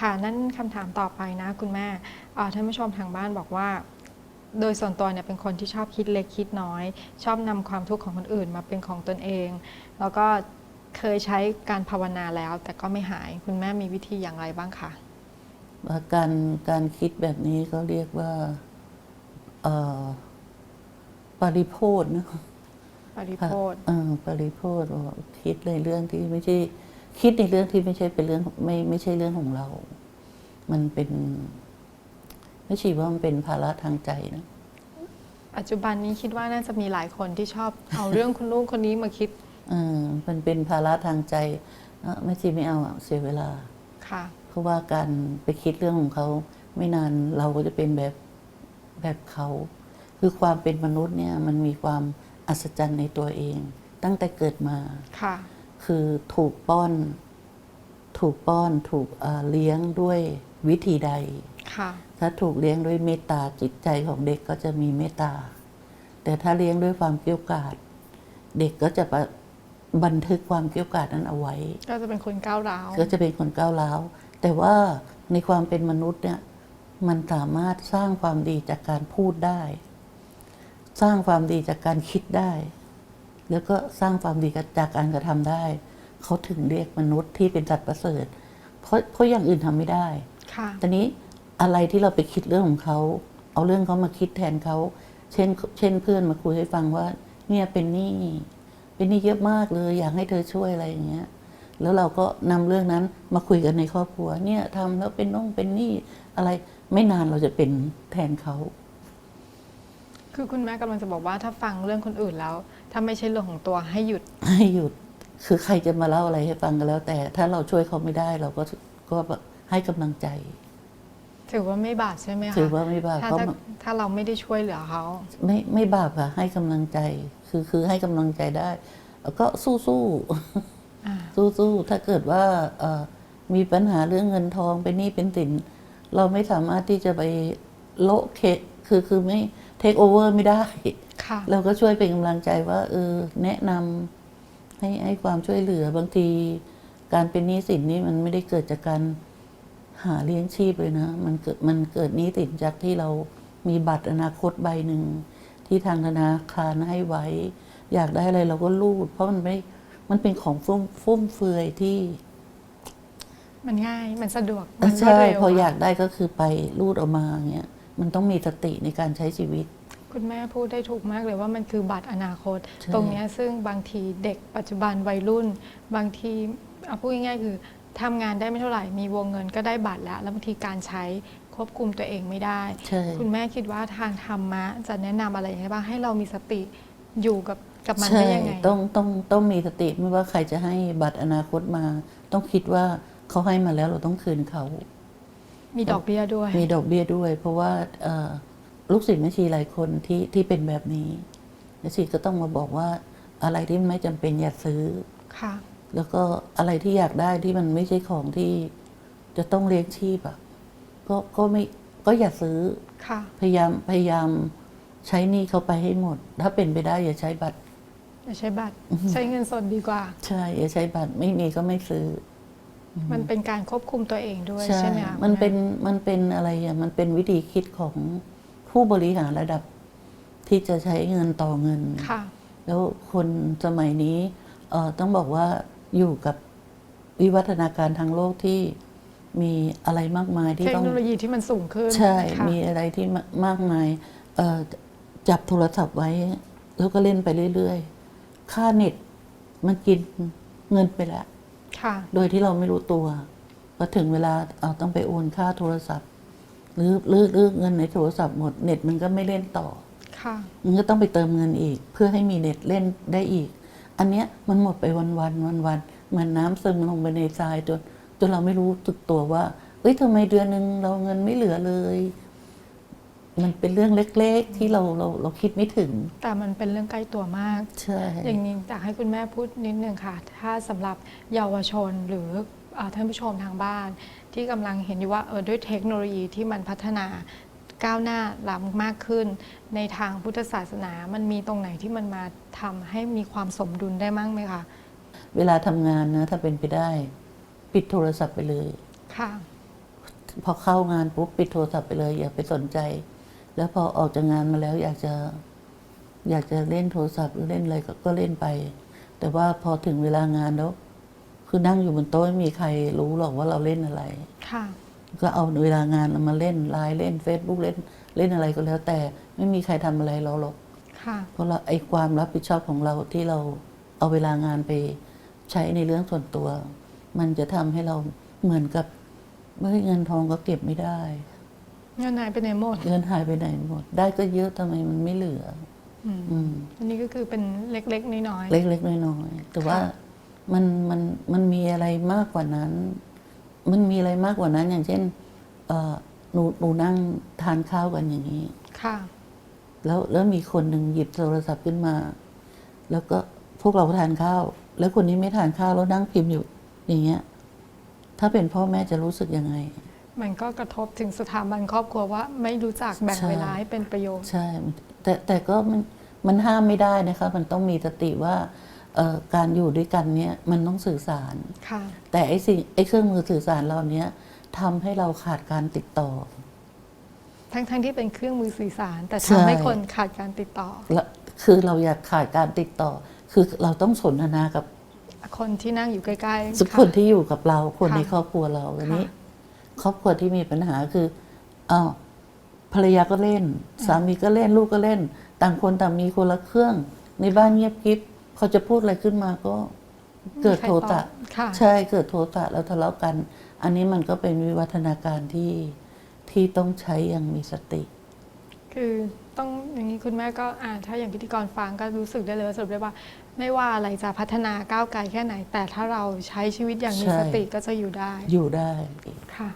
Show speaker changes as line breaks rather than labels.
ค่ะ นั่นคำถามต่อไปนะคุณแม่อ่าท่านผู้ชมทางบ้านบอกว่า โดยส่วนตัวเนี่ยเป็นคนที่ชอบคิดเล็กคิดน้อย ชอบนำความทุกข์ของคนอื่นมาเป็นของตนเอง แล้วก็เคยใช้การภาวนาแล้ว แต่ก็ไม่หายคุณแม่มีวิธีอย่างไรบ้างคะ
ว่าการการคิดแบบนี้เขาเรียกว่าเอ่อปริโพธนะ
ปริโภท
เออปริโพธว่าคิดในเรื่องที่ไม่ใช่ คิดในเรื่องที่ไม่ใช่เป็นเรื่องไม่ไม่ใช่เรื่องของเรา มันเป็นไม่ใช่ว่ามันเป็นภาระทางใจนะ
ปัจจุบันนี้คิดว่าน่าจะมีหลายคนที่ชอบเอาเรื่องคนนู้นคนนี้มาคิด
เออมันเป็นภาระทางใจเอ้อไม่ใช่ไม่เอาอะเสียเวลา
ค่ะ
เพราะว่าการไปคิดเรื่องของเขาไม่นานเราก็จะเป็นแบบแบบเขา คือความเป็นมนุษย์เนี่ยมันมีความอัศจรรย์ในตัวเอง ตั้งแต่เกิดมา
ค่ะ
คือถูกป้อน ถูกป้อนถูกเอ่อเลี้ยงด้วยวิธีใด
ค่ะ
ถ้าถูกเลี้ยงด้วยเมตตาจิตใจของเด็กก็จะมีเมตตา แต่ถ้าเลี้ยงด้วยความเกรี้ยวกราดเด็กก็จะปะบันทึกความเกรี้ยวกราดนั้นเอาไว้
ก็จะเป็นคนก้าวร้าว
ก็จะเป็นคนก้าวร้าว แต่ว่าในความเป็นมนุษย์เนี่ย มันสามารถสร้างความดีจากการพูดได้ สร้างความดีจากการคิดได้ แล้วก็สร้างความดีจากการกระทำได้ เขาถึงเรียกมนุษย์ที่เป็นสัตว์ประเสริฐ เพราะเพราะอย่างอื่นทำไม่ได้
ค่ะ
ตอนนี้อะไรที่เราไปคิดเรื่องของเขา เอาเรื่องเขามาคิดแทนเขา เช่น เช่นเพื่อนมาคุยให้ฟังว่า เนี่ยเป็นหนี้เป็นหนี้เยอะมากเลย อยากให้เธอช่วยอะไรอย่างเงี้ย แล้วเราก็นำเรื่องนั้นมาคุยกันในครอบครัว เนี่ยทำแล้วเป็นน้องเป็นหนี้อะไรไม่นานเราจะเป็นแทนเขา
คือคุณแม่กำลังจะบอกว่าถ้าฟังเรื่องคนอื่นแล้ว ถ้าไม่ใช่เรื่องของตัวให้หยุด
ให้หยุด คือใครจะมาเล่าอะไรให้ฟังก็แล้ว แต่ ถ้าเราช่วยเขาไม่ได้เราก็ก็แบบให้กำลังใจ
ถือว่าไม่บาปใช่ไหมคะ
ถือว่าไม่บาป
ถ้า
เพราะ
ถ้า
มัน
ถ้าเราไม่ได้ช่วยเหลือเขา
ไม่ไม่บาปค่ะ ให้กำลังใจ คือคือให้กำลังใจได้แล้วก็สู้สู้
อ่า
สู้สู้ถ้าเกิดว่าเอ่อมีปัญหาเรื่องเงินทองเป็นหนี้เป็นสิน เราไม่สามารถที่จะไปโละเคคือคือไม่เทคโอเวอร์ไม่ได้
ค่ะ
เราก็ช่วยเป็นกำลังใจว่าเออแนะนำให้ให้ความช่วยเหลือบางที การเป็นหนี้สินนี่มันไม่ได้เกิดจากการหาเลี้ยงชีพเลยนะ มันเกิดมันเกิดหนี้สินจากที่เรามีบัตรอนาคตใบหนึ่งที่ทางธนาคารให้ไว้ อยากได้อะไรเราก็รูด เพราะมันไม่มันเป็นของฟุ่มฟุ่มเฟือยที่
มันง่ายมันสะดวกมันรวด
ใช่
เร็ว
พออยาะกได้ก็คือไปรูดออกมาเงี้ยมันต้องมีสติในการใช้ชีวิต
คุณแม่พูดได้ถูกมากเลยว่ามันคือบัตรอนาคต
ใช่
ตรงเนี้ยซึ่งบางทีเด็กปัจจุบันวัยรุ่น บางทีเอาพูดง่ายๆคือทำงานได้ไม่เท่าไหร่มีวงเงินก็ได้บัตรแล้ว แล้วบางทีการใช้ควบคุมตัวเองไม่ได้
ใช่
คุณแม่คิดว่าทางธรรมะ จะแนะนำอะไรอย่างไรบ้างให้เรามีสติอยู่กับกับมัน
ใช่
ได้ยังไง
ต้องต้องต้องมีสติไม่ว่าใครจะให้บัตรอนาคตมา ต้องคิดว่าเขาให้มาแล้วเราต้องคืนเขา
มีดอกเบี้ยด้วย
มีดอกเบี้ยด้วย เพราะว่าเอ่อ ลูกศิษย์แม่ชีหลายคนที่ที่เป็นแบบนี้แม่ชีก็ต้องมาบอกว่าอะไรที่ไม่จำเป็นอย่าซื้อ
ค่ะ
แล้วก็อะไรที่อยากได้ที่มันไม่ใช่ของที่จะต้องเลี้ยงชีพอะก็ก็ไม่ก็อย่าซื้อ
ค่ะ
พยายามพยายามใช้หนี้เขาไปให้หมด ถ้าเป็นไปได้อย่าใช้บัตร
อย่าใช้บัตร ใช้เงินสดดีกว่า
ใช่ อย่าใช้บัตรไม่มีก็ไม่ซื้อ
มันเป็นการควบคุมตัวเองด้วย
ใช่
ใช่ไหมคะ
มัน
คุณแเป็
นมันเป็นอะไรอะมันเป็นวิธีคิดของ ผู้บริหารระดับที่จะใช้เงินต่อเงิน
ค่ะ
แล้วคนสมัยนี้เอ่อต้องบอกว่าอยู่กับวิวัฒนาการทางโลกที่มีอะไรมากมายที่
เทค
ต้อง
โนโลยีที่มันสูงขึ้น
ใช่
ค่ะ
มีอะไรที่มามากมายเอ่อจับโทรศัพท์ไว้ แล้วก็เล่นไปเรื่อย ๆ ค่าเน็ตมันกินเงินไปแล้ว
ค่ะ
โดยที่เราไม่รู้ตัวพอถึงเวลาเอาต้องไปโอนค่าโทรศัพท์ หรือหรือหรือเงินในโทรศัพท์หมดเน็ตมันก็ไม่เล่นต่อ
ค่ะ
มันก็ต้องไปเติมเงินอีก เพื่อให้มีเน็ตเล่นได้อีก อันเนี้ยมันหมดไปวันวันวันวันๆเหมือนน้ำซึมลงไปในทรายจนจนเราไม่รู้ตึกตัวว่า เอ้ยทำไมเดือนหนึ่งเราเงินไม่เหลือเลย มันเป็นเรื่องเล็กๆ ที่เราเราเราคิดไม่ถึง
แต่มันเป็นเรื่องใกล้ตัวมาก
ใช่
อย่างนี้อยากให้คุณแม่พูดนิดนึงค่ะ ถ้าสำหรับเยาวชนหรือเอ่อ ท่านผู้ชมทางบ้าน ที่กำลังเห็นอยู่ว่าเออด้วยเทคโนโลยีที่มันพัฒนาก้าวหน้าล้ำมากขึ้น ในทางพุทธศาสนา มันมีตรงไหนที่มันมาทำให้มีความสมดุลได้มั่งไหมคะ
เวลาทำงานนะ ถ้าเป็นไปได้ ปิดโทรศัพท์ไปเลย
ค่ะ
พอเข้างานปุ๊บปิดโทรศัพท์ไปเลย อย่าไปสนใจ แล้วพอออกจากงานมาแล้ว อยากจะอยากจะเล่นโทรศัพท์หรือเล่นอะไรก็ก็เล่นไป แต่ว่าพอถึงเวลางานแล้ว คือนั่งอยู่บนโต๊ะไม่มีใครรู้หรอกว่าเราเล่นอะไร
ค่ะ
ก็เอาเวลางานเอามาเล่นไลน์เล่น Facebook เล่นเล่นอะไรก็แล้ว แต่ไม่มีใครทำอะไรเราหรอก
ค่ะ
เพราะเราไอ้ความรับผิดชอบของเราที่เราเอาเวลางานไปใช้ในเรื่องส่วนตัว มันจะทำให้เราเหมือนกับเมื่อเงินทองก็เก็บไม่ได้
เงินหายไปไหนหมด
เงินหายไปไหนหมด ได้ก็เยอะทำไมมันไม่เหลือ
อืม
อืม
อันนี้ก็คือเป็นเล็กๆน้อย
เล็กๆน้อยๆแต่ว่า
ค่ะ
มันมันมันมีอะไรมากกว่านั้น มันมีอะไรมากกว่านั้น อย่างเช่นเอ่อหนูหนูนั่งทานข้าวกันอย่างนี้
ๆค่ะ
แล้วแล้วมีคนหนึ่งหยิบโทรศัพท์ขึ้นมา แล้วก็พวกเราทานข้าว แล้วคนนี้ไม่ทานข้าวแล้วนั่งพิมพ์อยู่อย่างเงี้ย ถ้าเป็นพ่อแม่จะรู้สึกยังไง
มันก็กระทบถึงสถาบันครอบครัวว่า ไม่รู้จักแบ่ง
ใช่
เวลาให้เป็นประโยชน์
ใช่ แต่แต่ก็มันมันห้ามไม่ได้นะคะ มันต้องมีสติว่าเอ่อ การอยู่ด้วยกันเนี่ยมันต้องสื่อสาร
ค่ะ
แต่ไอ้สิ่งไอ้เครื่องมือสื่อสารเราเนี้ยทำให้เราขาดการติดต่อ
ทั้งๆที่เป็นเครื่องมือสื่อสาร แต่
ใช่
ทำให้คนขาดการติดต่อ
และคือเราอยากขาดการติดต่อ คือเราต้องสนทนากับ
คนที่นั่งอยู่ใกล้ๆ
ทุกะคนที่อยู่กับเราคน
ค่ะ
ในครอบครัวเราอันนี้
ค่ะ
ครอบครัวที่มีปัญหาคืออ้าวภรรยาก็เล่น สามีก็เล่นลูกก็เล่น ต่างคนต่างมีคนละเครื่อง ในบ้านเงียบกริบ เขาจะพูดอะไรขึ้นมาก็เกิดโทสะ
ค่ะ
ใช่เกิดโทสะแล้วทะเลาะกัน อันนี้มันก็เป็นวิวัฒนาการที่ที่ต้องใช้อย่างมีสติ
คือต้องอย่างนี้คุณแม่ก็อ่าถ้าอย่างพิธีกรฟังก็รู้สึกได้เลยว่าสรุปได้ว่า ไม่ว่าอะไรจะพัฒนาก้าวไกลแค่ไหน แต่ถ้าเราใช้ชีวิตอย่างมี
ใช่
สติก็จะอยู่ได้
อยู่ได้
ค่ะ